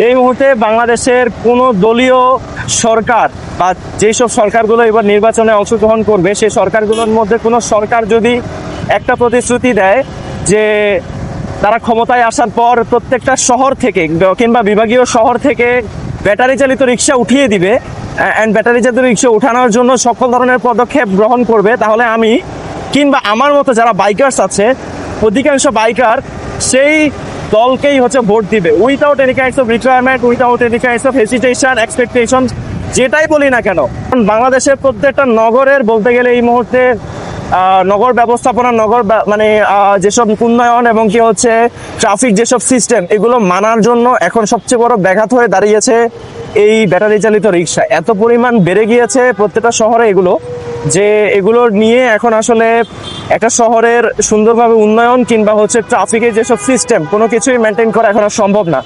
এই মুহূর্তে বাংলাদেশের কোনো দলীয় সরকার বা যেসব সরকারগুলো এবার নির্বাচনে অংশগ্রহণ করবে, সেই সরকারগুলোর মধ্যে কোনো সরকার যদি একটা প্রতিশ্রুতি দেয় যে তারা ক্ষমতায় আসার পর প্রত্যেকটা শহর থেকে কিংবা বিভাগীয় শহর থেকে ব্যাটারি চালিত রিক্সা উঠিয়ে দিবে অ্যান্ড ব্যাটারি চালিত রিক্সা উঠানোর জন্য সকল ধরনের পদক্ষেপ গ্রহণ করবে, তাহলে আমি কিংবা আমার মতো যারা বাইকার্স আছে, অধিকাংশ বাইকার সেই দলকেই হচ্ছে ভোট দিবে। Without any kinds of requirement without any kinds of hesitation expectation যেটাই বলি না কেন, বাংলাদেশের প্রত্যেকটা নগরের বলতে গেলে এই মুহূর্তে নগর ব্যবস্থাপনা, নগর মানে যেসব উন্নয়ন এবং কি হচ্ছে ট্রাফিক যেসব সিস্টেম এগুলো মানার জন্য এখন সবচেয়ে বড় ব্যাঘাত হয়ে দাঁড়িয়েছে এই ব্যাটারি চালিত রিক্সা। এত পরিমাণ বেড়ে গিয়েছে প্রত্যেকটা শহরে এগুলো। যে এগুলো নিয়ে এখন আসলে একটা শহরের সুন্দরভাবে উন্নয়ন কিংবা হচ্ছে ট্রাফিকের যেসব সিস্টেম কোনো কিছুই মেনটেন করা এখন আর সম্ভব না।